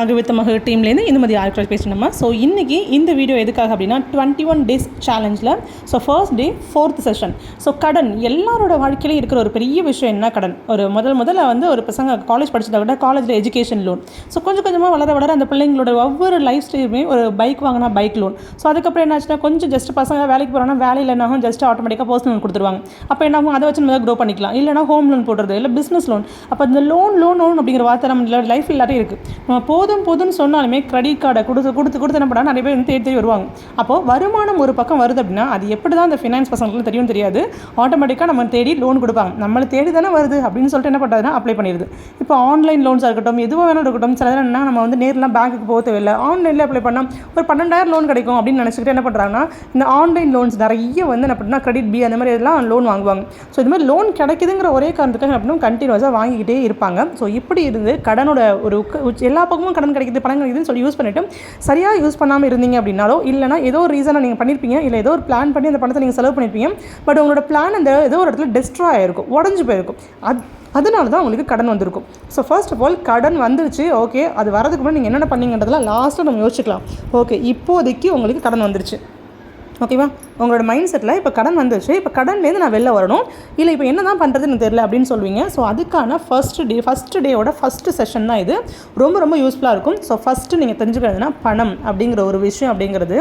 மகவித்த மக டீம்லேருந்து இந்துமதி ஆர்கிராஜ் பேசணுமா ஸோ இன்றைக்கி இந்த வீடியோ எதுக்காக அப்படின்னா twenty one days சேலஞ்சில் so first day fourth session so கடன் எல்லாரோட வாழ்க்கையிலையும் இருக்கிற ஒரு பெரிய விஷயம் என்ன கடன்? ஒரு முதல் முதல்ல வந்து ஒரு பசங்க காலேஜ் படிச்சதை விட காலேஜில் எஜுகேஷன் லோன் ஸோ கொஞ்சம் கொஞ்சமாக வளர வளர அந்த பிள்ளைங்களோட ஒவ்வொரு லைஃப் ஸ்டைலுமே ஒரு பைக் வாங்கினா பைக் லோன் ஸோ அதுக்கப்புறம் என்னாச்சுன்னா கொஞ்சம் ஜஸ்ட் பசங்க வேலைக்கு போகிறோன்னா வேலையில் என்னாகும் ஜஸ்ட் ஆட்டோமேட்டிக்காக பர்சனல் லோன் கொடுத்துருவாங்க. அப்போ என்னாகும் அதை வச்சு நம்ம க்ரோ பண்ணிக்கலாம். இல்லைனா ஹோம் லோன் போடுறது இல்லை பிஸ்னஸ் லோன் அப்போ இந்த லோன் லோன் லோன் அப்படிங்கிற வார்த்தை நம்ம லைஃப் எல்லாரும் இருக்குது நம்ம போதும் போதும்னு சொன்னாலுமே கிரெடிட் கார்டை கொடுத்து கொடுத்து கொடுத்து என்ன பண்ணால் நிறைய பேர் வந்து தேடி தேடி வருவாங்க. அப்போது வருமானம் ஒரு பக்கம் வருது அப்படின்னா அது எப்படி தான் அந்த ஃபினான்ஸ் பசங்களுக்கு தெரியும் தெரியாது. ஆட்டோமேட்டிக்காக நம்ம தேடி லோன் கொடுப்பாங்க. நம்மளை தேடி தானே வருது அப்படின்னு சொல்லிட்டு என்ன பண்ணுறதுனா அப்ளை பண்ணிடுது. இப்போ ஆன்லைன் லோன்ஸாக இருக்கட்டும் எதுவாக வேணாலும் இருக்கட்டும் சில என்ன நம்ம வந்து நேரில் பேங்க்குக்கு போக தேவையில்லை. ஆன்லைனில் அப்ளை பண்ணால் ஒரு பன்னெண்டாயிரம் லோன் கிடைக்கும் அப்படின்னு நினச்சிக்கிட்டு என்ன பண்ணுறாங்கன்னா இந்த ஆன்லைன் லோன்ஸ் நிறைய வந்து என்ன பண்ணால் கிரெடிட் பி அந்த மாதிரி இதெல்லாம் லோன் வாங்குவாங்க. ஸோ இது மாதிரி லோன் கிடைக்குதுங்கிற ஒரே காரணத்துக்காக என்ன பண்ணணும் கண்டினியூஸாக வாங்கிக்கிட்டே இருப்பாங்க. ஸோ இப்படி இருந்து கடனோட ஒரு எல்லா பக்கமும் கடன் கிடைக்குது பணம் கிடைக்குதுன்னு சொல்லி யூஸ் பண்ணிட்டு சரியாக யூஸ் பண்ணாமல் இருந்தீங்க அப்படின்னாலோ இல்லைனா ஏதோ ஒரு ரீசனை நீங்கள் பண்ணியிருப்பீங்க இல்லை ஏதோ ஒரு பிளான் பண்ணி அந்த பணத்தை நீங்கள் செலவு பண்ணியிருப்பீங்க பட் உங்களோட பிளான் அந்த ஏதோ ஒரு இடத்துல டெஸ்ட்ராய் ஆயிருக்கும் உடஞ்சு போயிருக்கும். அது அதனால தான் உங்களுக்கு கடன் வந்திருக்கும். ஸோ ஃபர்ஸ்ட் ஆஃப் ஆல் கடன் வந்துருச்சு ஓகே அது வரதுக்கு முன்னாடி நீங்கள் என்னென்ன பண்ணீங்கன்றதெல்லாம் லாஸ்ட்டாக நம்ம யோசிச்சுக்கலாம். ஓகே இப்போதைக்கு உங்களுக்கு கடன் வந்துருச்சு. ஓகேவா உங்களோட மைண்ட் செட்டில் இப்போ கடன் வந்துச்சு இப்போ கடன்லேருந்து நான் வெளில வரணும். இல்லை இப்போ என்ன தான் பண்ணுறதுன்னு தெரியல அப்படின்னு சொல்லுவீங்க. ஸோ அதுக்கான ஃபர்ஸ்ட் டே ஃபஸ்ட்டு டேயோட ஃபஸ்ட்டு செஷன் தான் இது. ரொம்ப ரொம்ப யூஸ்ஃபுல்லாக இருக்கும். ஸோ ஃபஸ்ட்டு நீங்கள் தெரிஞ்சுக்கிறதுனா பணம் அப்படிங்கிற ஒரு விஷயம் அப்படிங்கிறது.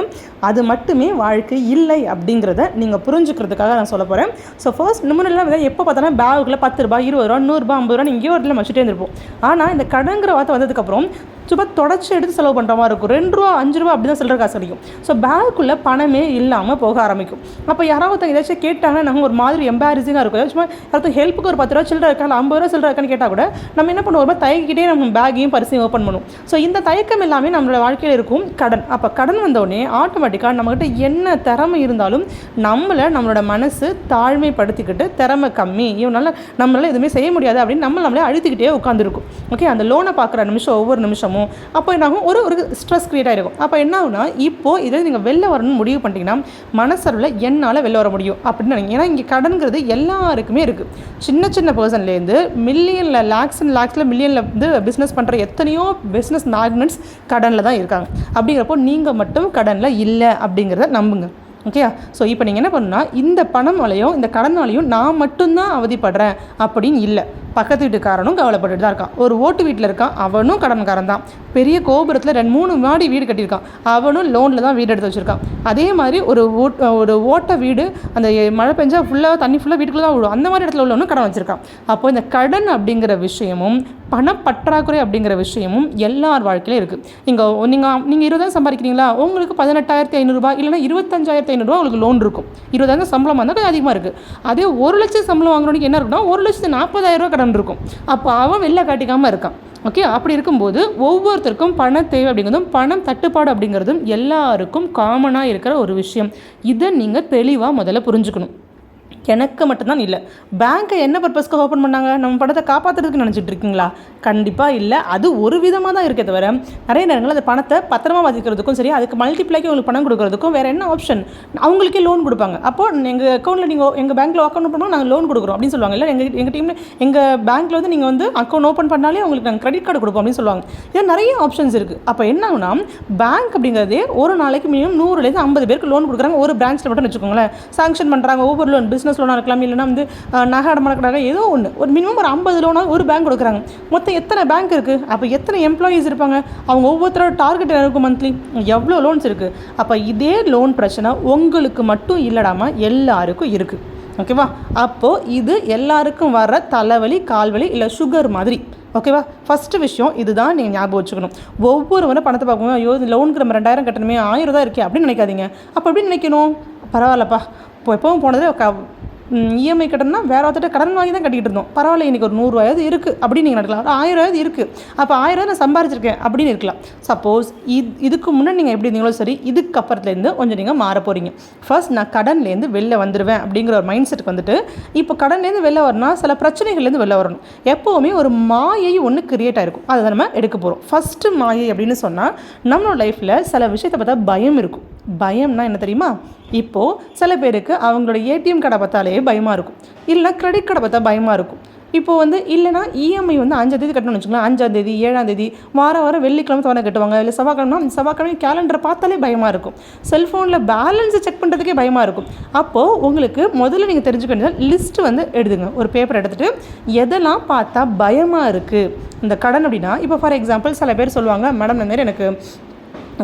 அது மட்டுமே வாழ்க்கை இல்லை அப்படிங்கிறத நீங்கள் புரிஞ்சுக்கிறதுக்காக நான் சொல்ல போகிறேன் ஸோ ஃபர்ஸ்ட் முன்னெல்லாம் வந்து எப்போ பார்த்தாலும் பேகுக்குள்ள பத்து ரூபாய் இருபது ரூபா நூறுரூபா ஐம்பது ரூபா எங்கேயோ ஒரு இடத்துல வச்சுட்டே இருந்திருப்போம். ஆனால் இந்த கடங்கிற வார்த்தை வந்ததுக்கப்புறம் சும்மா தொடச்சி எடுத்து செலவு பண்ணுற மாதிரி இருக்கும். ரெண்டு ரூபா அஞ்சு ரூபா அப்படி தான் சில்லற காசு கிடைக்கும் ஸோ பேங்க்குள்ளே பணமே இல்லாமல் போக ஆரம்பிக்கும். அப்போ யாராவது ஏதாச்சும் கேட்டாங்கன்னா நாங்கள் ஒரு மாதிரி எம்பாரிசிங்காக இருக்கும். சும்மா யாராவது ஹெல்ப்புக்கு ஒரு பத்து ரூபா சில்லற இருக்கா இல்லை ஐம்பது ரூபா சில்லற இருக்கான்னு கேட்டால் கூட நம்ம என்ன பண்ணுவோம்? தயக்கிட்டே நம்ம பேக்கையும் பரிசையும் ஓப்பன் பண்ணுவோம். ஸோ இந்த தயக்கம் எல்லாமே நம்மளோட வாழ்க்கையில் இருக்கும் கடன். அப்போ கடன் வந்தோடனே ஆட்டோமேட்டிக்காக நம்மக்கிட்ட என்ன திறமை இருந்தாலும் நம்மளை நம்மளோட மனசு தாழ்மைப்படுத்திக்கிட்டு திறமை கம்மி இவனால நம்மளால் எதுவுமே செய்ய முடியாது அப்படின்னு நம்ம நம்மளே அழுத்திக்கிட்டே உட்காந்துருக்கும் ஓகே அந்த லோனை பார்க்குற நிமிஷம் ஒவ்வொரு நிமிஷமும் அப்போ என்னாகும்? ஒரு ஒரு ஸ்ட்ரெஸ் க்ரியேட் ஆகிருக்கும் அப்போ என்ன ஆகுனா இப்போது இதில் நீங்கள் வெளில வரணும்னு முடிவு பண்ணிட்டீங்கன்னா மனசளவில் என்னால் வெளில வர முடியும் அப்படின்னு நினைங்க. ஏன்னா இங்கே கடன்கிறது எல்லாருக்குமே இருக்குது சின்ன சின்ன பர்சன்லேருந்து மில்லியனில் லேக்ஸ் அண்ட் லேக்ஸில் மில்லியனில் வந்து பிஸ்னஸ் பண்ணுற எத்தனையோ பிஸ்னஸ் மேக்னட்ஸ் கடனில் தான் இருக்காங்க. அப்படிங்கிறப்போ நீங்கள் மட்டும் கடனில் இல்லை அப்படிங்கிறத நம்புங்க. ஓகேயா ஸோ இப்போ நீங்கள் என்ன பண்ணுன்னா இந்த பணமாலையும் இந்த கடனாலையும் நான் மட்டும்தான் அவதிப்படுறேன் அப்படின்னு இல்லை. பக்கத்து வீட்டுக்காரனும் கவலைப்பட்டுட்டு தான் இருக்கான். ஒரு ஓட்டு வீட்டில் இருக்கான். அவனும் கடன்காரன் தான் பெரிய கோபுரத்தில் ரெண்டு மூணு மாடி வீடு கட்டியிருக்கான். அவனும் லோனில் தான் வீடு எடுத்து வச்சுருக்கான். அதே மாதிரி ஒரு ஓட் ஒரு ஓட்ட வீடு அந்த மழை பெஞ்சால் ஃபுல்லாக தண்ணி ஃபுல்லாக வீட்டுக்குள்ளே தான் விடும் அந்த மாதிரி இடத்துல உள்ளவனும் கடன் வச்சுருக்கான். அப்போ இந்த கடன் அப்படிங்கிற விஷயமும் பணப்பற்றாக்குறை அப்படிங்கிற விஷயமும் எல்லார் வாழ்க்கையிலும் இருக்குது இங்கே நீங்கள் நீங்கள் இருபதாயிரம் சம்பாதிக்கிறீங்களா? உங்களுக்கு பதினெட்டாயிரத்தி ஐநூறுரூபா இல்லைனா இருபத்தஞ்சாயிரத்தி ஐநூறுரூவா உங்களுக்கு லோன் இருக்கும். இருபதாயிரம் சம்பளம் வந்தால் கொஞ்சம் அதிகமாக இருக்குது அதே ஒரு லட்சம் சம்பளம் வாங்குறவனுக்கு என்ன இருக்குன்னா ஒரு லட்சத்து நாற்பதாயிரரூவா கடன் இருக்கும். அப்போ அவன் வெளில காட்டிக்காமல் இருக்கான். ஓகே அப்படி இருக்கும்போது ஒவ்வொருத்தருக்கும் பண தேவை அப்படிங்கிறதும் பணம் தட்டுப்பாடு அப்படிங்கிறதும் எல்லாருக்கும் காமனாக இருக்கிற ஒரு விஷயம். இதை நீங்கள் தெளிவாக முதல்ல புரிஞ்சுக்கணும். எனக்கு மட்டும்தான் இல்லை. பேங்க்கை என்ன பர்பஸ்க்கு ஓப்பன் பண்ணாங்க? நம்ம பணத்தை காப்பாற்றுறதுக்கு நினச்சிட்டு இருக்கீங்களா? கண்டிப்பாக இல்லை. அது ஒரு விதமாக தான் இருக்கே தவிர நிறைய நேரங்கள் அந்த பணத்தை பத்திரமா வச்சுக்கிறதுக்கும் சரி அதுக்கு மல்டிப்ளைக்கு உங்களுக்கு பணம் கொடுக்கறதுக்கும் வேறு என்ன ஆப்ஷன் அவங்களுக்கே லோன் கொடுப்பாங்க. அப்போ எங்கள் அக்கௌண்ட்டில் நீங்கள் எங்கள் பேங்க்கில் அக்கௌண்ட் பண்ணோம் நாங்கள் லோன் கொடுக்குறோம் அப்படின்னு சொல்லுவாங்க. இல்லை எங்கள் எங்கள் டீமில் எங்கள் பேங்க்கில் வந்து நீங்கள் வந்து அக்கௌண்ட் ஓப்பன் பண்ணாலே உங்களுக்கு நாங்கள் கிரெடிட் கார்டு கொடுப்போம் அப்படின்னு சொல்லுவாங்க. இதில் நிறைய ஆப்ஷன்ஸ் இருக்குது அப்போ என்ன ஆகுனா பேங்க் அப்படிங்கிறதே ஒரு நாளைக்கு மினிமம் நூறுலேருந்து ஐம்பது பேருக்கு லோன் கொடுக்குறாங்க. ஒரு பிரான்ச்சில் மட்டும் வச்சுக்கோங்களேன். சாங்ஷன் பண்ணுறாங்க ஒவ்வொரு லோன் பிஸ்னஸ் லோனாக இருக்கலாம் இல்லைனா வந்து நகை அடமானக்கடாக ஏதோ ஒன்று ஒரு மினிமம் ஒரு ஐம்பது லோனாக ஒரு பேங்க் கொடுக்குறாங்க. மொத்தம் எத்தனை பேங்க் இருக்குது அப்போ எத்தனை எம்ப்ளாயீஸ் இருப்பாங்க? அவங்க ஒவ்வொருத்தரோட டார்கெட் இருக்கும் மந்த்லி எவ்வளோ லோன்ஸ் இருக்குது அப்போ இதே லோன் பிரச்சனை உங்களுக்கு மட்டும் இல்லடாமல் எல்லாருக்கும் இருக்குது ஓகேவா அப்போது இது எல்லாருக்கும் வர தலைவலி கால்வலி இல்லை சுகர் மாதிரி. ஓகேவா ஃபஸ்ட்டு விஷயம் இதுதான் நீங்கள் ஞாபகம் வச்சுக்கணும். ஒவ்வொருவரும் பணத்தை பார்க்கணும் ஐயோ இது லோனுக்கு நம்ம ரெண்டாயிரம் கட்டணுமே ஆயிரம் தான் இருக்கே அப்படின்னு நினைக்காதீங்க. அப்போ எப்படி நினைக்கணும்? பரவாயில்லப்பா. இப்போ எப்பவும் போனதே இஎம்ஐ கடன்னா வேற ஒருத்தட்ட கடன் வாங்கி தான் கட்டிக்கிட்டு இருந்தோம். பரவாயில்ல இன்னைக்கு ஒரு நூறுரூவாயாவது இருக்குது அப்படின்னு நீங்கள் நடக்கலாம் ஒரு ஆயிரமாவது இருக்குது அப்போ ஆயிரம் நான் சம்பாரிச்சிருக்கேன் அப்படின்னு இருக்கலாம். சப்போஸ் இது இதுக்கு முன்னாடி நீங்கள் எப்படி இருந்தீங்களோ சரி இதுக்கு அப்புறத்துலேருந்து கொஞ்சம் நீங்கள் மாற போகிறீங்க ஃபர்ஸ்ட் நான் கடன்லேருந்து வெளில வந்துடுவேன் அப்படிங்கிற ஒரு மைண்ட் செட்டுக்கு வந்துட்டு இப்போ கடன்லேருந்து வெளில வரணும்னா சில பிரச்சனைகள்லேருந்து வெளில வரணும். எப்போவுமே ஒரு மாயை ஒன்று கிரியேட் ஆகிருக்கும் அதை நம்ம எடுக்க போகிறோம் ஃபஸ்ட்டு மாயை அப்படின்னு சொன்னால் நம்மளோட லைஃப்பில் சில விஷயத்தை பார்த்தா பயம் இருக்கும். பயம்னா என்ன தெரியுமா? இப்போது சில பேருக்கு அவங்களோட ஏடிஎம் கார்டை பார்த்தாலே பயமாக இருக்கும். இல்லைனா கிரெடிட் கார்டை பார்த்தா பயமாக இருக்கும். இப்போ வந்து இல்லைனா இஎம்ஐ வந்து அஞ்சாம் தேதி கட்டணும்னு வச்சுக்கலாம் அஞ்சாம் தேதி ஏழாம் தேதி வாரம் வாரம் வெள்ளிக்கிழமை தவணை கட்டுவாங்க. இல்லை செவ்வாய்க்கிழமை அந்த செவ்வாய்க்கிழமை கேலண்டரை பார்த்தாலே பயமாக இருக்கும். செல்ஃபோனில் பேலன்ஸை செக் பண்ணுறதுக்கே பயமாக இருக்கும். அப்போது உங்களுக்கு முதல்ல நீங்கள் தெரிஞ்சுக்க வேண்டியது லிஸ்ட் வந்து எழுதுங்க. ஒரு பேப்பர் எடுத்துகிட்டு எதெல்லாம் பார்த்தா பயமாக இருக்குது இந்த கடன் அப்படின்னா இப்போ ஃபார் எக்ஸாம்பிள் சில பேர் சொல்லுவாங்க மேடம் இந்த மாதிரி எனக்கு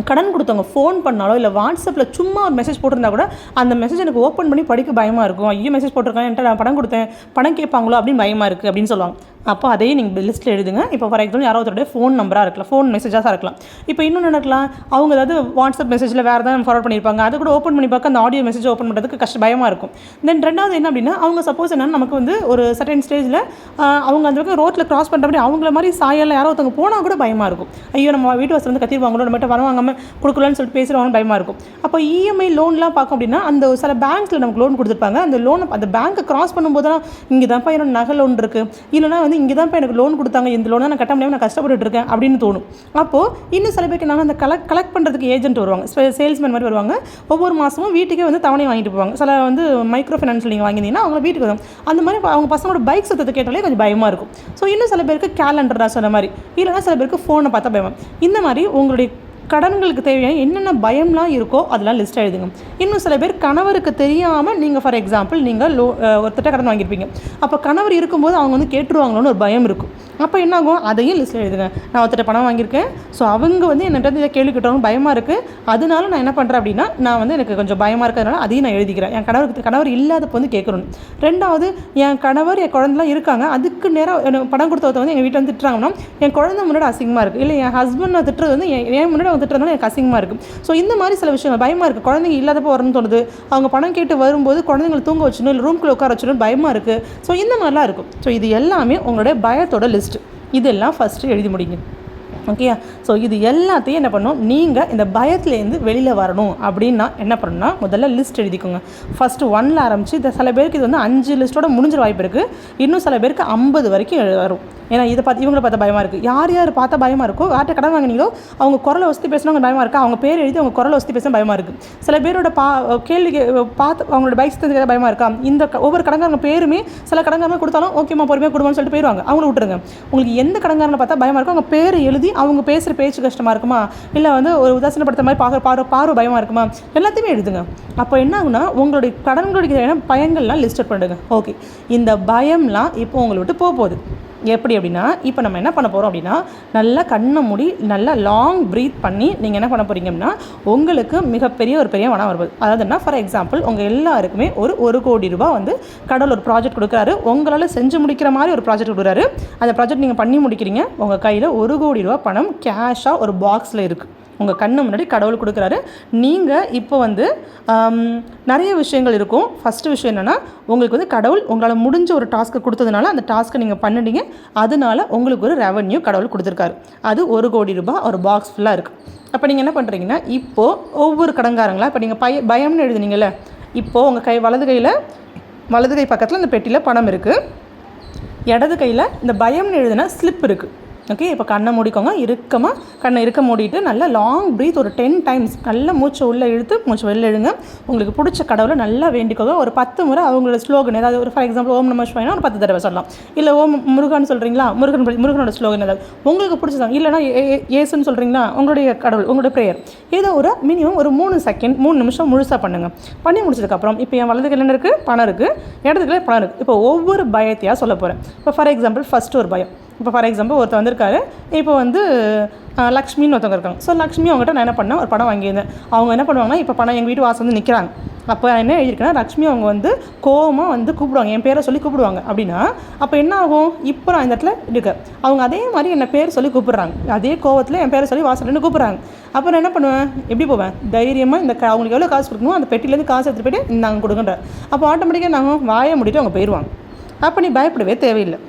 கடன் கொடுத்தவங்க ஃபோன் பண்ணாலோ இல்லை வாட்ஸ்அப்பில் சும்மா ஒரு மெசேஜ் போட்டிருந்தா கூட அந்த மெசேஜ் எனக்கு ஓப்பன் பண்ணி படிக்க பயமாக இருக்கும். ஐயோ மெசேஜ் போட்டிருக்கேன் என்கிட்ட நான் பணம் கொடுத்தேன் பணம் கேட்பாங்களோ அப்படின்னு பயமாக இருக்குது அப்படின்னு சொல்லுவாங்க. அப்போ அதையும் நீங்கள் லிஸ்ட்டில் எழுதுங்க. இப்போ ஃபார் எக்ஸாம்பிள் யாரோ ஒருத்தருடைய ஃபோன் நம்பராக இருக்கலாம் ஃபோன் மெசேஜாக இருக்கலாம். இப்போ இன்னொன்று நடக்கலாம் இருக்கலாம் அவங்க ஏதாவது வாட்ஸ்அப் மெசேஜில் வேறு ஏதாவது ஃபார்வர்ட் பண்ணியிருப்பாங்க அதை கூட ஓப்பன் பண்ணி பார்க்க அந்த ஆடியோ மெசேஜ் ஓப்பன் பண்ணுறதுக்கு கஷ்ட பயமாக இருக்கும். தென் ரெண்டாவது என்ன அப்படின்னா அவங்க சப்போஸ் என்ன நமக்கு வந்து ஒரு சர்டன் ஸ்டேஜில் அவங்க அந்த பக்கம் ரோட்டில் கிராஸ் பண்ணுற மாதிரி அவங்கள மாதிரி சாயலில் யாரோ ஒருத்தவங்க போனால் கூட பயமாக இருக்கும். ஐயோ நம்ம வீட்டு வசதி வந்து கத்திடுவாங்களோ நம்மகிட்ட வரவாங்க கொடுக்கலன்னு சொல்லிட்டு பேசுகிறவங்க பயமாக இருக்கும். அப்போ இஎம்ஐ லோன்லாம் பார்க்கும் அப்படின்னா அந்த சில பேங்க்ஸில் நமக்கு லோன் கொடுத்துருப்பாங்க. அந்த லோனை அந்த பேங்க்கை கிராஸ் பண்ணும்போது தான் இங்கே தான்ப்பா என்னோட நகை லோன் இருக்குது இல்லைனா வந்து இங்கே தான்ப்பா எனக்கு லோன் கொடுத்தாங்க. இந்த லோனை நான் கட்ட முடியாமல் நான் கஷ்டப்பட்டுட்டு இருக்கேன் அப்படின்னு தோணும். அப்போது இன்னும் சில பேருக்கு நாங்கள் அந்த கலெக்ட் கலெக்ட் பண்ணுறதுக்கு ஏஜென்ட் வருவாங்க. சேல்ஸ்மேன் மாதிரி வருவாங்க. ஒவ்வொரு மாதமும் வீட்டுக்கே வந்து தவணை வாங்கிட்டு போவாங்க. சில வந்து மைக்ரோ ஃபைனான்ஸில் நீங்கள் வாங்கினீங்கன்னா அவங்க வீட்டுக்கு வரும். அந்த மாதிரி அவங்க பசங்களோட பைக் சத்தத்தை கேட்டாலே கொஞ்சம் பயமாக இருக்கும். ஸோ இன்னும் சில பேருக்கு கேலண்டர் நான் சொன்ன மாதிரி இல்லைனா சில பேருக்கு ஃபோனை பார்த்தா பயம் இந்த மாதிரி உங்களுடைய கடன்களுக்கு தேவையான என்னென்ன பயம்லாம் இருக்கோ அதெல்லாம் லிஸ்ட் எழுதுங்க. இன்னும் சில பேர் கணவருக்கு தெரியாமல் நீங்கள் ஃபார் எக்ஸாம்பிள் நீங்கள் லோ ஒருத்தட்ட கடன் வாங்கியிருப்பீங்க. அப்போ கணவர் இருக்கும்போது அவங்க வந்து கேட்டுருவாங்களோன்னு ஒரு பயம் இருக்கும். அப்போ என்ன ஆகும் அதையும் லிஸ்ட் எழுதுங்க. நான் ஒருத்தட்ட பணம் வாங்கியிருக்கேன். ஸோ அவங்க வந்து என்கிட்ட இதை கேள்வி கேட்டவங்க பயமாக இருக்குது அதனால நான் என்ன பண்ணுறேன் அப்படின்னா நான் வந்து எனக்கு கொஞ்சம் பயமாக இருக்கிறதுனால அதையும் நான் எழுதிக்கிறேன். என் கணவருக்கு கணவர் இல்லாதப்போ வந்து கேட்கணும். ரெண்டாவது என் கணவர் என் குழந்தைலாம் இருக்காங்க. அதுக்கு நேரம் எனக்கு பணம் கொடுத்தவங்க வந்து எங்கள் வீட்டில் வந்து திட்டுறாங்கன்னா என் குழந்தை முன்னாடி அசிங்கமாக இருக்குது இல்லை என் ஹஸ்பண்ட் நான் திட்டுறது வந்து என் முன்னாடி அவங்க திட்டுறதுனால எனக்கு அசிங்கமாக இருக்குது ஸோ இந்த மாதிரி சில விஷயங்கள் பயமாக இருக்குது குழந்தைங்க இல்லாதப்போ வரணும்னு தோணுது. அவங்க பணம் கேட்டு வரும்போது குழந்தைங்களை தூங்க வச்சிடணும் இல்லை ரூம்குள்ளே உட்கார வச்சிடணும் பயமாக இருக்குது ஸோ இந்த மாதிரிலாம் இருக்கும். ஸோ இது எல்லாமே உங்களுடைய பயத்தோட லிஸ்ட்டு இதெல்லாம் ஃபஸ்ட்டு எழுதி முடிங்க. ஓகேயா ஸோ இது எல்லாத்தையும் என்ன பண்ணணும் நீங்கள் இந்த பயத்துலேருந்து வெளியில் வரணும். அப்படின்னா என்ன பண்ணணும்னா முதல்ல லிஸ்ட் எழுதிக்கோங்க. ஃபஸ்ட்டு ஒன்னில் ஆரம்பித்து இந்த சில பேருக்கு இது வந்து அஞ்சு லிஸ்ட்டோட முடிஞ்ச வாய்ப்பு இருக்குது இன்னும் சில பேருக்கு ஐம்பது வரைக்கும் வரும். ஏன்னா இதை பார்த்து இவங்களை பார்த்தா பயமாக இருக்குது யார் யார் பார்த்தா பயமாக இருக்கோ யார்கிட்ட கடன் வாங்கினீங்களோ அவங்க குரலை வசதி பேசுனவங்க பயமாக இருக்கா? அவங்க பேர் எழுதி அவங்க குரலை வசதி பேச பயமாக இருக்குது சில பேரோட பா கேள்வி கே- பார்த்து அவங்களோட பைக்ஸ் தெரிஞ்ச பயமாக இருக்கா? இந்த ஒவ்வொரு கடங்காரங்க பேருமே சில கடங்காரங்க கொடுத்தாலும் ஓகேம்மா பொறுமையாக கொடுமான்னு சொல்லிட்டு போயிடுவாங்க அவங்கள விட்டுருங்க. உங்களுக்கு எந்த கடங்காரனை பார்த்தா பயமாக இருக்கும் அவங்க பேர் எழுதி அவங்க பேசுகிற பேச்சு கஷ்டமாக இருக்குமா? இல்லை வந்து ஒரு உதாசீனப்படுத்த மாதிரி பார்க்குற பார்வை பார்வை பயமாக இருக்குமா? எல்லாத்தையுமே எழுதுங்க. அப்போ என்ன ஆகுனா உங்களுடைய கடன்களுடைய பயங்கள்லாம் லிஸ்ட் பண்ணுங்க ஓகே. இந்த பயம்லாம் இப்போ உங்களை விட்டு போக போகுது. எப்படி அப்படின்னா இப்போ நம்ம என்ன பண்ண போகிறோம் அப்படின்னா நல்லா கண்ணை மூடி நல்லா லாங் ப்ரீத் பண்ணி நீங்கள் என்ன பண்ண போகிறீங்க அப்படின்னா உங்களுக்கு மிகப்பெரிய ஒரு பெரிய மனம் வருவது அதாவது என்ன? ஃபார் எக்ஸாம்பிள் உங்கள் எல்லாருக்குமே ஒரு ஒரு கோடி ரூபாய் வந்து கடவுள் ஒரு ப்ராஜெக்ட் கொடுக்குறாரு. உங்களால் செஞ்சு முடிக்கிற மாதிரி ஒரு ப்ராஜெக்ட் கொடுக்குறாரு. அந்த ப்ராஜெக்ட் நீங்கள் பண்ணி முடிக்கிறீங்க. உங்கள் கையில் ஒரு கோடி ரூபா பணம் கேஷாக ஒரு பாக்ஸில் இருக்குது உங்கள் கண்ணு முன்னாடி கடவுள் கொடுக்குறாரு. நீங்கள் இப்போ வந்து நிறைய விஷயங்கள் இருக்கும். ஃபஸ்ட்டு விஷயம் என்னென்னா உங்களுக்கு வந்து கடவுள் உங்களால் முடிஞ்ச ஒரு டாஸ்க்கு கொடுத்ததுனால அந்த டாஸ்க்கை நீங்கள் பண்ணிட்டீங்க. அதனால உங்களுக்கு ஒரு ரெவன்யூ கடவுள் கொடுத்துருக்காரு. அது ஒரு கோடி ரூபாய் ஒரு பாக்ஸ் ஃபுல்லாக இருக்குது அப்போ நீங்கள் என்ன பண்ணுறீங்கன்னா இப்போது ஒவ்வொரு கடங்காரங்களா இப்போ நீங்கள் பய பயம்னு எழுதுனீங்கல்ல இப்போது உங்கள் கை வலது கையில் வலது கை பக்கத்தில் அந்த பெட்டியில் பணம் இருக்குது இடது கையில் இந்த பயம்னு எழுதுனா ஸ்லிப் இருக்குது ஓகே இப்போ கண்ணை மூடிக்கோங்க. இறுக்கமாக கண்ணை இருக்க மூடிட்டு நல்லா லாங் ப்ரீத் ஒரு டென் டைம்ஸ் நல்லா மூச்சை உள்ளே இழுத்து மூச்சு வெளில எழுங்க உங்களுக்கு பிடிச்ச கடவுளை நல்லா வேண்டிக்கோங்க. ஒரு பத்து முறை அவங்களோட ஸ்லோகன் ஏதாவது ஒரு ஃபார் எக்ஸாம்பிள் ஓம் நம்ம சிவாயனா ஒரு பத்து தடவை சொல்லலாம். இல்லை ஓம் முருகன் சொல்கிறீங்களா முருகன் முருகனோட ஸ்லோகன் ஏதாவது. உங்களுக்கு பிடிச்சதான் இல்லைனா ஏ- ஏ- ஏசுன்னு சொல்கிறீங்களா உங்களுடைய கடவுள் உங்களுடைய ப்ரேயர் ஏதோ ஒரு மினிமம் ஒரு மூணு செகண்ட் மூணு நிமிஷம் முழுசாக பண்ணுங்கள் பண்ணி முடிச்சதுக்கப்புறம் இப்போ என் வலது கையில் இருக்குது பணம் இருக்குது இடத்துக்குள்ளே பணம் இருக்குது இப்போ ஒவ்வொரு பயத்தையாக சொல்ல போகிறேன் இப்போ ஃபார் எக்ஸாம்பிள் ஃபஸ்ட்டு ஒரு பயம். இப்போ ஃபார் எக்ஸாம்பிள் ஒருத்தர் வந்திருக்காரு இப்போ வந்து லக்ஷ்மின்னு ஒருத்தவங்க இருக்காங்க. ஸோ லக்ஷ்மி அவங்ககிட்ட நான் என்ன பண்ணேன்? ஒரு படம் வாங்கியிருந்தேன். அவங்க என்ன பண்ணுவாங்கன்னா இப்போ பணம் எங்கள் வீட்டு வாசல் வந்து நிற்கிறாங்க அப்போ என்ன எழுதியிருக்கேன்னா லக்ஷ்மி அவங்க வந்து கோவமாக வந்து கூப்பிடுவாங்க. என் பேரை சொல்லி கூப்பிடுவாங்க. அப்படின்னா அப்போ என்ன ஆகும்? இப்போ நான் இந்த இடத்துல இருக்கேன். அவங்க அதே மாதிரி என்னை பேர் சொல்லி கூப்பிட்றாங்க. அதே கோவத்தில் என் பேரை சொல்லி வாசல்னு கூப்பிட்றாங்க. அப்போ நான் என்ன பண்ணுவேன்? எப்படி போவேன்? தைரியமாக இந்த அவங்களுக்கு எவ்வளோ காசு கொடுக்கணும் அந்த பெட்டிலேருந்து காசு எடுத்துகிட்டு போயிட்டு நாங்கள் கொடுக்குன்ற அப்போ ஆட்டோமேட்டிக்காக நாங்கள் வாயை முடிட்டு அவங்க போயிடுவாங்க அப்போ நீ பயப்படவே தேவையில்லை.